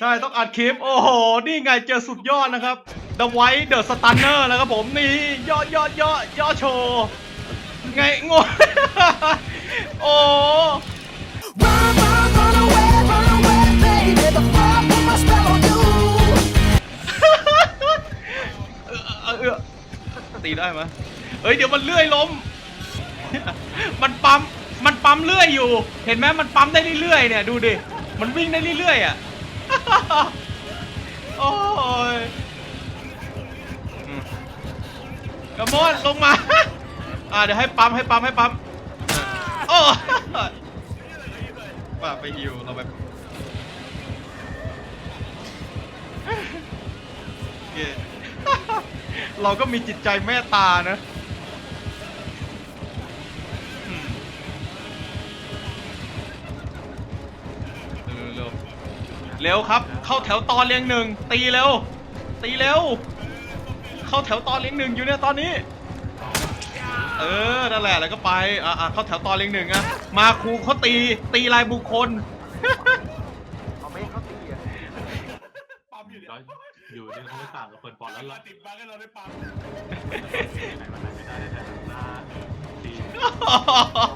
ใช่ต้องอัดคลิป โอ้โห นี่ไงเจอสุดยอดนะครับ The White The Stunner แล้วครับผมนี่ย่อย่อย่อย่อโชว์ไงงงโอ้ Run, run, run away, run away, baby. The fire put my spell on you. เออเออเออตีได้ไหมเฮ้ยเดี๋ยวมันเลื่อยล้ม มันปั๊ม มันปั๊มเลื่อยอยู่ เห็นไหมมันปั๊มได้เรื่อยๆเนี่ยดูดิ มันวิ่งได้เรื่อยๆอะ โอ้ยกระมอนลงมา อ่าเดี๋ยวให้ปั๊มให้ปั๊มให้ปั๊มโอ้ป่าไปฮิวเราไปเคเราก็มีจิตใจเมตตานะ เร็วครับ เข้าแถวตอนเรียงหนึ่งตีเร็ว ตีเร็ว เข้าแถวตอนเรียงหนึ่งอยู่เนี่ยตอนนี้ เออนั่นแหละแล้วก็ไปอะอะเข้าแถวตอนเรียงหนึ่งอะมาครูเขาตีตีลายบุคคลเอาไม่ให้เขาตีอะปั๊มอยู่เนี่ยแล้วอยู่นี่เขาไม่ต่างกับเฟิร์นปอนแล้วมาล่ะติดมาให้เราได้ปั๊มไหนมันไหนไม่ได้แต่หน้าตีเอาไหม